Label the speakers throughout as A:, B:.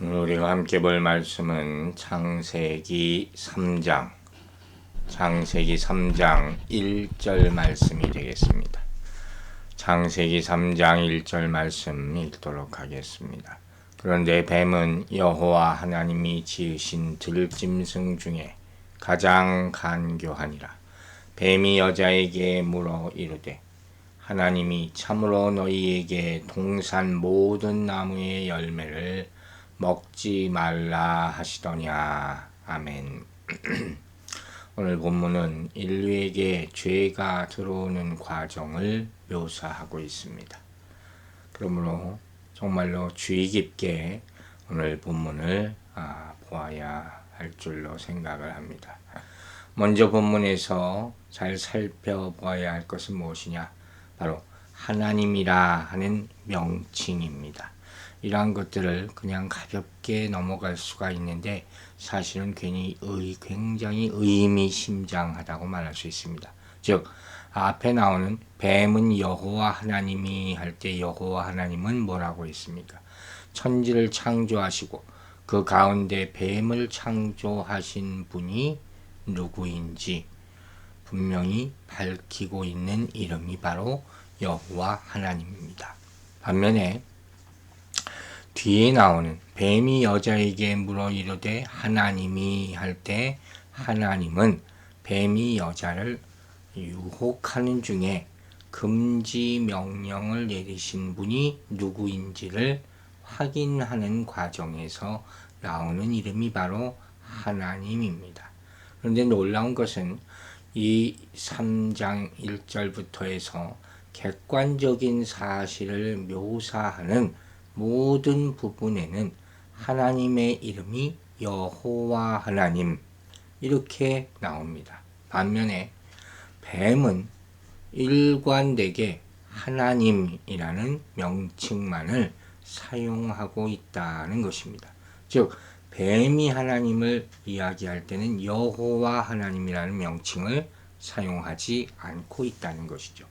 A: 우리가 함께 볼 말씀은 창세기 3장, 창세기 3장 1절 말씀이 되겠습니다. 창세기 3장 1절 말씀 읽도록 하겠습니다. 그런데 뱀은 여호와 하나님이 지으신 들짐승 중에 가장 간교하니라. 뱀이 여자에게 물어 이르되 하나님이 참으로 너희에게 동산 모든 나무의 열매를 먹지 말라 하시더냐. 아멘. 오늘 본문은 인류에게 죄가 들어오는 과정을 묘사하고 있습니다. 그러므로 정말로 주의 깊게 오늘 본문을 아, 보아야 할 줄로 생각을 합니다. 먼저 본문에서 잘 살펴봐야 할 것은 무엇이냐? 바로 하나님이라 하는 명칭입니다. 이러한 것들을 그냥 가볍게 넘어갈 수가 있는데 사실은 괜히 의, 굉장히 의미심장하다고 말할 수 있습니다. 즉 앞에 나오는 뱀은 여호와 하나님이 할 때 여호와 하나님은 뭐라고 했습니까? 천지를 창조하시고 그 가운데 뱀을 창조하신 분이 누구인지 분명히 밝히고 있는 이름이 바로 여호와 하나님입니다. 반면에 뒤에 나오는 뱀이 여자에게 물어 이르되 하나님이 할 때 하나님은 뱀이 여자를 유혹하는 중에 금지 명령을 내리신 분이 누구인지를 확인하는 과정에서 나오는 이름이 바로 하나님입니다. 그런데 놀라운 것은 이 3장 1절부터 해서 객관적인 사실을 묘사하는 모든 부분에는 하나님의 이름이 여호와 하나님 이렇게 나옵니다. 반면에 뱀은 일관되게 하나님이라는 명칭만을 사용하고 있다는 것입니다. 즉 뱀이 하나님을 이야기할 때는 여호와 하나님이라는 명칭을 사용하지 않고 있다는 것이죠.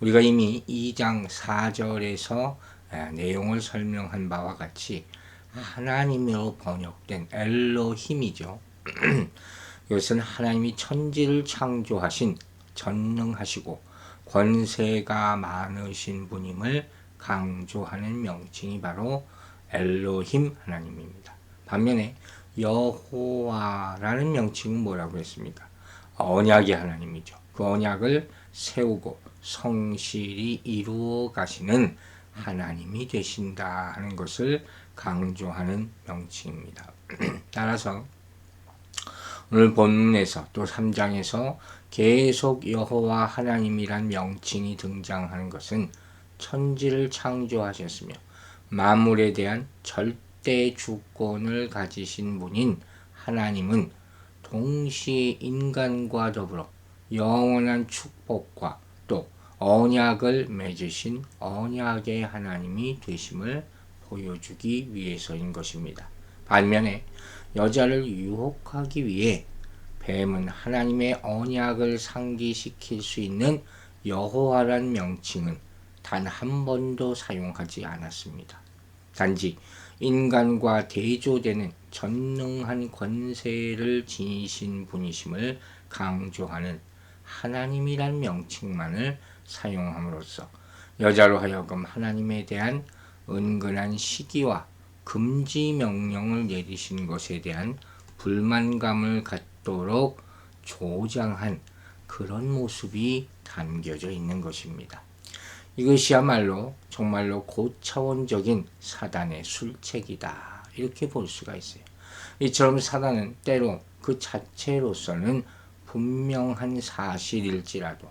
A: 우리가 이미 2장 4절에서 내용을 설명한 바와 같이 하나님으로 번역된 엘로힘이죠. 이것은 하나님이 천지를 창조하신 전능하시고 권세가 많으신 분임을 강조하는 명칭이 바로 엘로힘 하나님입니다. 반면에 여호와라는 명칭은 뭐라고 했습니까? 언약의 하나님이죠. 그 언약을 세우고 성실히 이루어 가시는 하나님이 되신다 하는 것을 강조하는 명칭입니다. 따라서 오늘 본문에서 또 3장에서 계속 여호와 하나님이란 명칭이 등장하는 것은 천지를 창조하셨으며 만물에 대한 절대 주권을 가지신 분인 하나님은 동시에 인간과 더불어 영원한 축복과 또 언약을 맺으신 언약의 하나님이 되심을 보여주기 위해서인 것입니다. 반면에 여자를 유혹하기 위해 뱀은 하나님의 언약을 상기시킬 수 있는 여호와란 명칭은 단 한 번도 사용하지 않았습니다. 단지 인간과 대조되는 전능한 권세를 지니신 분이심을 강조하는 하나님이란 명칭만을 사용함으로써 여자로 하여금 하나님에 대한 은근한 시기와 금지 명령을 내리신 것에 대한 불만감을 갖도록 조장한 그런 모습이 담겨져 있는 것입니다. 이것이야말로 정말로 고차원적인 사단의 술책이다. 이렇게 볼 수가 있어요. 이처럼 사단은 때로 그 자체로서는 분명한 사실일지라도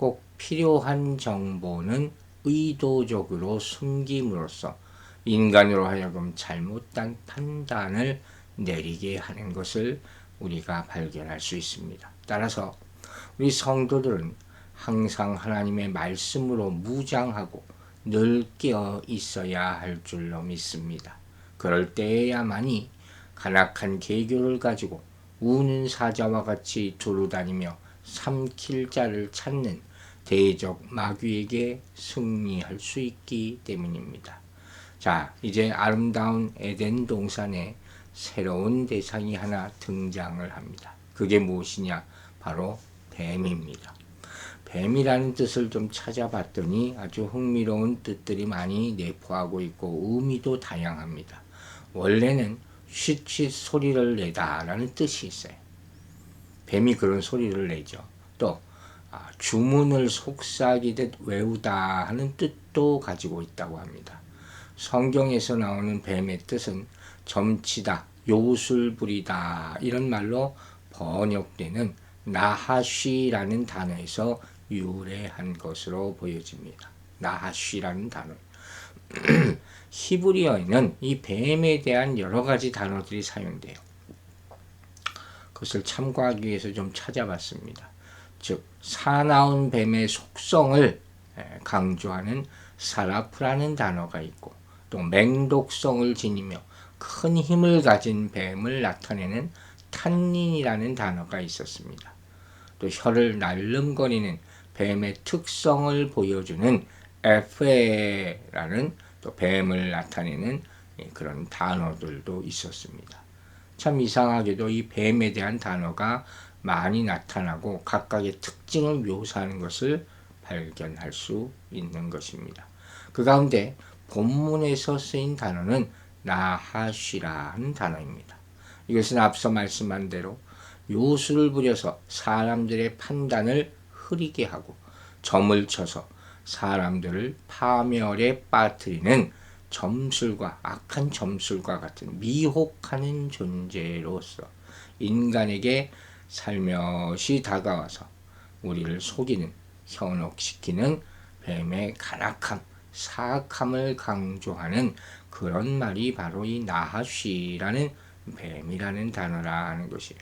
A: 꼭 필요한 정보는 의도적으로 숨김으로써 인간으로 하여금 잘못된 판단을 내리게 하는 것을 우리가 발견할 수 있습니다. 따라서 우리 성도들은 항상 하나님의 말씀으로 무장하고 늘 깨어 있어야 할 줄로 믿습니다. 그럴 때에야만이 간악한 계교를 가지고 우는 사자와 같이 두루다니며 삼킬 자를 찾는 대적 마귀에게 승리할 수 있기 때문입니다. 자, 이제 아름다운 에덴 동산에 새로운 대상이 하나 등장을 합니다. 그게 무엇이냐? 바로 뱀입니다. 뱀이라는 뜻을 좀 찾아봤더니 아주 흥미로운 뜻들이 많이 내포하고 있고 의미도 다양합니다. 원래는 쉿쉿 소리를 내다라는 뜻이 있어요. 뱀이 그런 소리를 내죠. 또 아, 주문을 속삭이듯 외우다 하는 뜻도 가지고 있다고 합니다. 성경에서 나오는 뱀의 뜻은 점치다, 요술 부리다 이런 말로 번역되는 나하쉬라는 단어에서 유래한 것으로 보여집니다. 나하쉬라는 단어. 히브리어에는 이 뱀에 대한 여러 가지 단어들이 사용돼요. 그것을 참고하기 위해서 좀 찾아봤습니다. 즉 사나운 뱀의 속성을 강조하는 사라프라는 단어가 있고 또 맹독성을 지니며 큰 힘을 가진 뱀을 나타내는 탄닌이라는 단어가 있었습니다. 또 혀를 날름거리는 뱀의 특성을 보여주는 에페라는 또 뱀을 나타내는 그런 단어들도 있었습니다. 참 이상하게도 이 뱀에 대한 단어가 많이 나타나고 각각의 특징을 묘사하는 것을 발견할 수 있는 것입니다. 그 가운데 본문에서 쓰인 단어는 나하시라는 단어입니다. 이것은 앞서 말씀한 대로 요술을 부려서 사람들의 판단을 흐리게 하고 점을 쳐서 사람들을 파멸에 빠뜨리는 점술과 악한 점술과 같은 미혹하는 존재로서 인간에게 살며시 다가와서 우리를 속이는 현혹시키는 뱀의 간악함, 사악함을 강조하는 그런 말이 바로 이 나하쉬라는 뱀이라는 단어라는 것이에요.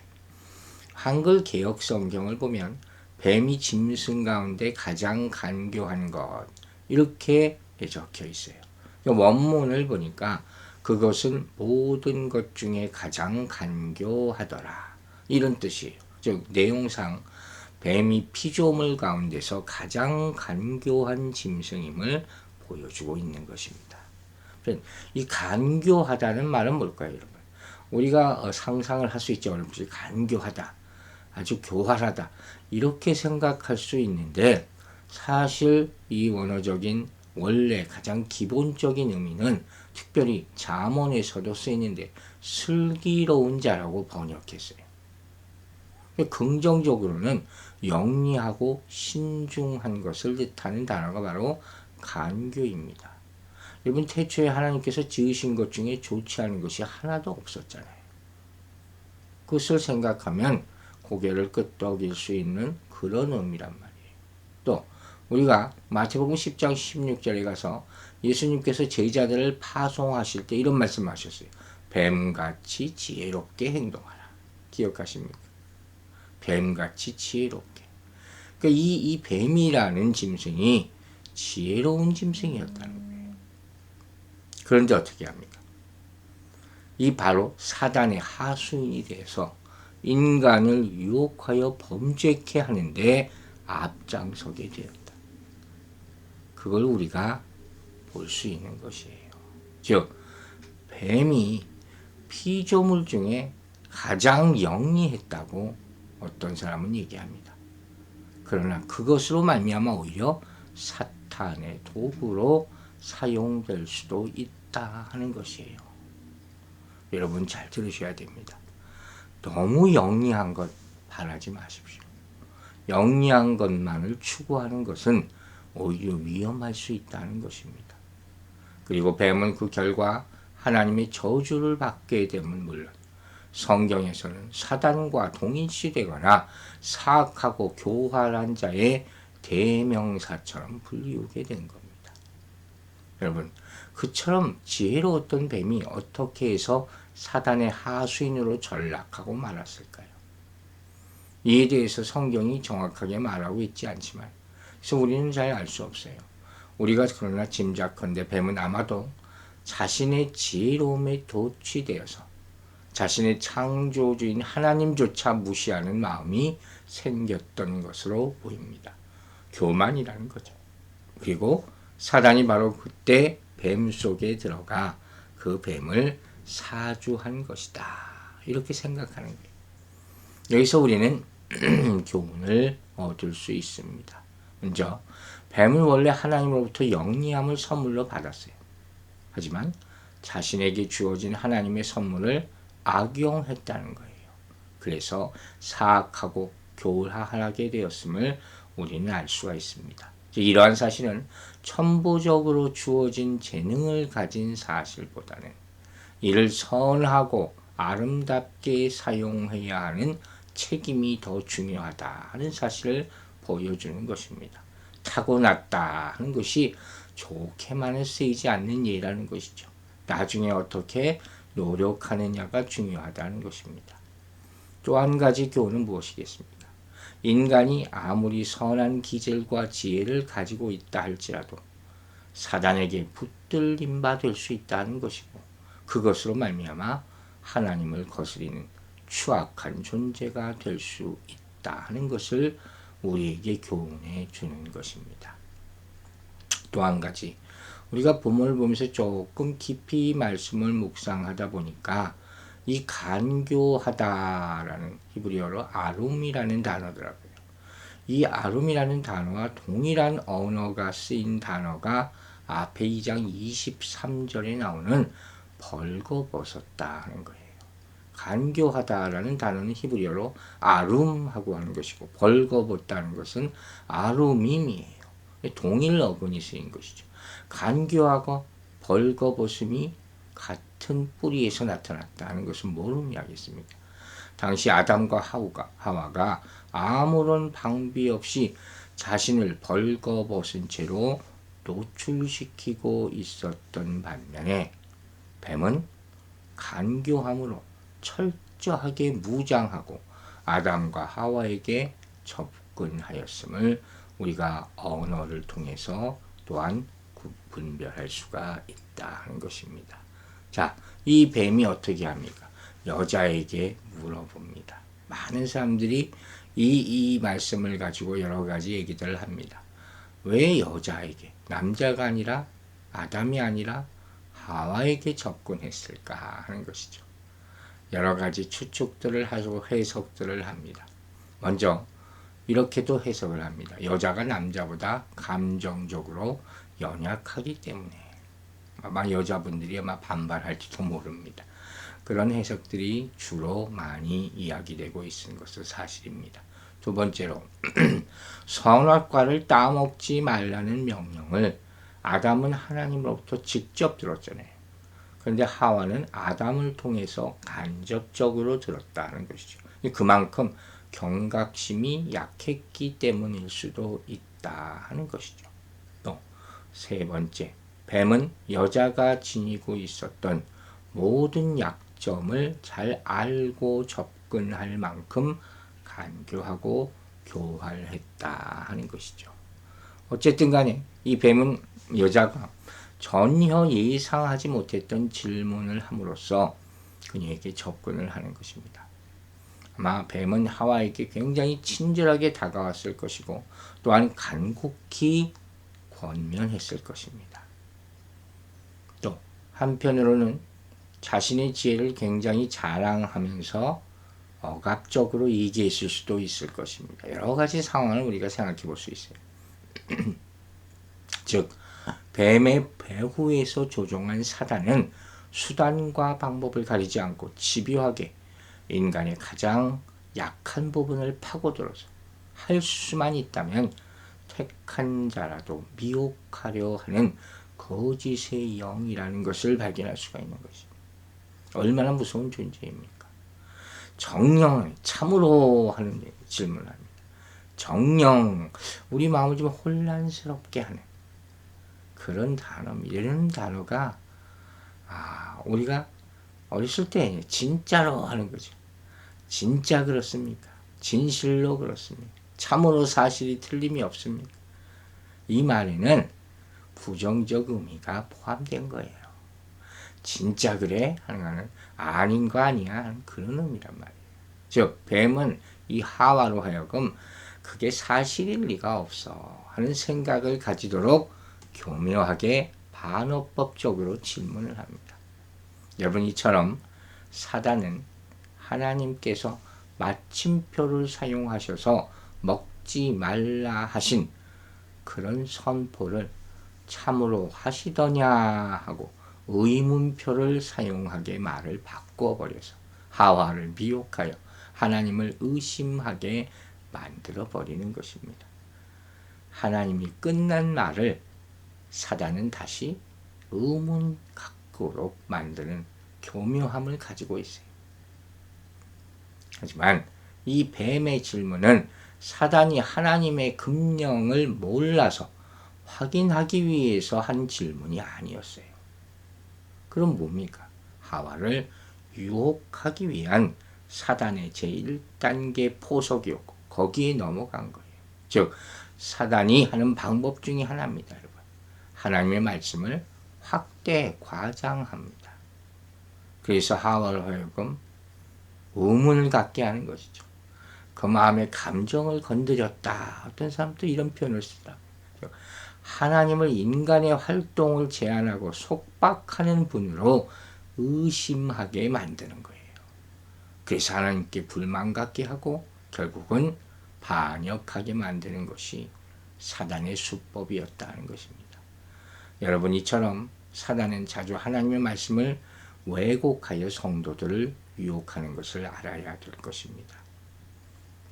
A: 한글 개혁 성경을 보면 뱀이 짐승 가운데 가장 간교한 것 이렇게 적혀 있어요. 원문을 보니까 그것은 모든 것 중에 가장 간교하더라 이런 뜻이에요. 즉 내용상 뱀이 피조물 가운데서 가장 간교한 짐승임을 보여주고 있는 것입니다. 이 간교하다는 말은 뭘까요, 여러분? 우리가 어, 상상을 할 수 있죠. 여러분, 간교하다, 아주 교활하다 이렇게 생각할 수 있는데 사실 이 원어적인 원래 가장 기본적인 의미는 특별히 잠언에서도 쓰이는데 슬기로운 자라고 번역했어요. 긍정적으로는 영리하고 신중한 것을 뜻하는 단어가 바로 간교입니다. 여러분 태초에 하나님께서 지으신 것 중에 좋지 않은 것이 하나도 없었잖아요. 그것을 생각하면 고개를 끄덕일 수 있는 그런 의미란 말이에요. 또 우리가 마태복음 10장 16절에 가서 예수님께서 제자들을 파송하실 때 이런 말씀하셨어요. 뱀같이 지혜롭게 행동하라. 기억하십니까? 뱀같이 지혜롭게. 그러니까 이, 이 뱀이라는 짐승이 지혜로운 짐승이었다는 거예요. 그런데 어떻게 합니까? 이 바로 사단의 하수인이 돼서 인간을 유혹하여 범죄케 하는데 앞장서게 되었다. 그걸 우리가 볼 수 있는 것이에요. 즉, 뱀이 피조물 중에 가장 영리했다고 어떤 사람은 얘기합니다. 그러나 그것으로 말미암아 오히려 사탄의 도구로 사용될 수도 있다 하는 것이에요. 여러분 잘 들으셔야 됩니다. 너무 영리한 것 바라지 마십시오. 영리한 것만을 추구하는 것은 오히려 위험할 수 있다는 것입니다. 그리고 뱀은 그 결과 하나님의 저주를 받게 되면 물론 성경에서는 사단과 동일시되거나 사악하고 교활한 자의 대명사처럼 불리우게 된 겁니다. 여러분, 그처럼 지혜로웠던 뱀이 어떻게 해서 사단의 하수인으로 전락하고 말았을까요? 이에 대해서 성경이 정확하게 말하고 있지 않지만, 그래서 우리는 잘 알 수 없어요. 우리가 그러나 짐작컨대 뱀은 아마도 자신의 지혜로움에 도취되어서 자신의 창조주인 하나님조차 무시하는 마음이 생겼던 것으로 보입니다. 교만이라는 거죠. 그리고 사단이 바로 그때 뱀 속에 들어가 그 뱀을 사주한 것이다. 이렇게 생각하는 거예요. 여기서 우리는 교훈을 얻을 수 있습니다. 먼저 뱀은 원래 하나님으로부터 영리함을 선물로 받았어요. 하지만 자신에게 주어진 하나님의 선물을 악용했다는 거예요. 그래서 사악하고 교활하게 되었음을 우리는 알 수가 있습니다. 이러한 사실은 천부적으로 주어진 재능을 가진 사실보다는 이를 선하고 아름답게 사용해야 하는 책임이 더 중요하다 하는 사실을 보여주는 것입니다. 타고났다 하는 것이 좋게만은 쓰이지 않는 예라는 것이죠. 나중에 어떻게 노력하느냐가 중요하다는 것입니다. 또 한 가지 교훈은 무엇이겠습니까? 인간이 아무리 선한 기질과 지혜를 가지고 있다 할지라도 사단에게 붙들림 받을 수 있다는 것이고 그것으로 말미암아 하나님을 거스리는 추악한 존재가 될 수 있다 하는 것을 우리에게 교훈해 주는 것입니다. 또 한 가지 우리가 본문을 보면서 조금 깊이 말씀을 묵상하다 보니까 이 간교하다라는 히브리어로 아룸이라는 단어더라고요. 이 아룸이라는 단어와 동일한 언어가 쓰인 단어가 앞에 2장 23절에 나오는 벌거벗었다 하는 거예요. 간교하다라는 단어는 히브리어로 아룸하고 하는 것이고 벌거벗다는 것은 아루밈이에요. 동일 어근이 쓰인 것이죠. 간교하고 벌거벗음이 같은 뿌리에서 나타났다는 것은 뭘 의미하겠습니까? 당시 아담과 하우가, 하와가 아무런 방비 없이 자신을 벌거벗은 채로 노출시키고 있었던 반면에 뱀은 간교함으로 철저하게 무장하고 아담과 하와에게 접근하였음을 우리가 언어를 통해서 또한 분별할 수가 있다는 것입니다. 자, 이 뱀이 어떻게 합니까? 여자에게 물어봅니다. 많은 사람들이 이, 이 말씀을 가지고 여러 가지 얘기들을 합니다. 왜 여자에게, 남자가 아니라 아담이 아니라 하와에게 접근했을까 하는 것이죠. 여러 가지 추측들을 하고 해석들을 합니다. 먼저 이렇게도 해석을 합니다. 여자가 남자보다 감정적으로 연약하기 때문에 아마 여자분들이 아마 반발할지도 모릅니다. 그런 해석들이 주로 많이 이야기되고 있는 것은 사실입니다. 두 번째로 선악과를 따먹지 말라는 명령을 아담은 하나님으로부터 직접 들었잖아요. 그런데 하와는 아담을 통해서 간접적으로 들었다는 것이죠. 그만큼 경각심이 약했기 때문일 수도 있다 하는 것이죠. 또세 번째, 뱀은 여자가 지니고 있었던 모든 약점을 잘 알고 접근할 만큼 간교하고 교활했다 하는 것이죠. 어쨌든 간에 이 뱀은 여자가 전혀 예상하지 못했던 질문을 함으로써 그녀에게 접근을 하는 것입니다. 아마 뱀은 하와에게 굉장히 친절하게 다가왔을 것이고 또한 간곡히 권면했을 것입니다. 또 한편으로는 자신의 지혜를 굉장히 자랑하면서 억압적으로 얘기했을 수도 있을 것입니다. 여러 가지 상황을 우리가 생각해 볼 수 있어요. 즉 뱀의 배후에서 조종한 사단은 수단과 방법을 가리지 않고 집요하게 인간의 가장 약한 부분을 파고들어서 할 수만 있다면 택한 자라도 미혹하려 하는 거짓의 영이라는 것을 발견할 수가 있는 것입니다. 얼마나 무서운 존재입니까? 정령 참으로 하는 질문을 합니다. 정령 우리 마음을 좀 혼란스럽게 하는 그런 단어입니다. 이런 단어가 아 우리가 어렸을 때 진짜로 하는 거죠. 진짜 그렇습니까? 진실로 그렇습니까? 참으로 사실이 틀림이 없습니까? 이 말에는 부정적 의미가 포함된 거예요. 진짜 그래? 하는 거는 아닌 거 아니야? 하는 그런 의미란 말이에요. 즉, 뱀은 이 하와로 하여금 그게 사실일 리가 없어 하는 생각을 가지도록 교묘하게 반어법적으로 질문을 합니다. 여러분 이처럼 사단은 하나님께서 마침표를 사용하셔서 먹지 말라 하신 그런 선포를 참으로 하시더냐 하고 의문표를 사용하게 말을 바꿔버려서 하와를 미혹하여 하나님을 의심하게 만들어 버리는 것입니다. 하나님이 끝난 말을 사단은 다시 의문 갖고로 만드는 교묘함을 가지고 있어요. 하지만 이 뱀의 질문은 사단이 하나님의 금령을 몰라서 확인하기 위해서 한 질문이 아니었어요. 그럼 뭡니까? 하와를 유혹하기 위한 사단의 제1단계 포석이었고 거기에 넘어간 거예요. 즉 사단이 하는 방법 중에 하나입니다, 여러분. 하나님의 말씀을 확대 과장합니다. 그래서 하와를 하여금 의문을 갖게 하는 것이죠. 그 마음의 감정을 건드렸다. 어떤 사람도 이런 표현을 쓰더라고요. 하나님을 인간의 활동을 제한하고 속박하는 분으로 의심하게 만드는 거예요. 그래서 하나님께 불만 갖게 하고 결국은 반역하게 만드는 것이 사단의 수법이었다는 것입니다. 여러분 이처럼 사단은 자주 하나님의 말씀을 왜곡하여 성도들을 유혹하는 것을 알아야 될 것입니다.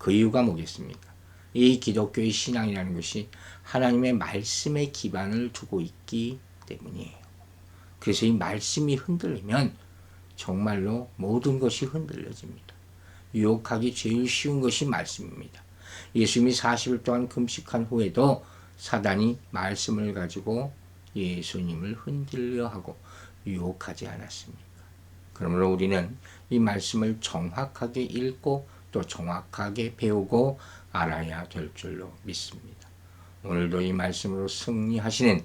A: 그 이유가 뭐겠습니까? 이 기독교의 신앙이라는 것이 하나님의 말씀에 기반을 두고 있기 때문이에요. 그래서 이 말씀이 흔들리면 정말로 모든 것이 흔들려집니다. 유혹하기 제일 쉬운 것이 말씀입니다. 예수님이 40일 동안 금식한 후에도 사단이 말씀을 가지고 예수님을 흔들려 하고 유혹하지 않았습니까? 그러므로 우리는 이 말씀을 정확하게 읽고 또 정확하게 배우고 알아야 될 줄로 믿습니다. 오늘도 이 말씀으로 승리하시는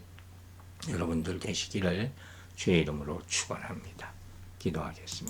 A: 여러분들 되시기를 주의 이름으로 축원합니다. 기도하겠습니다.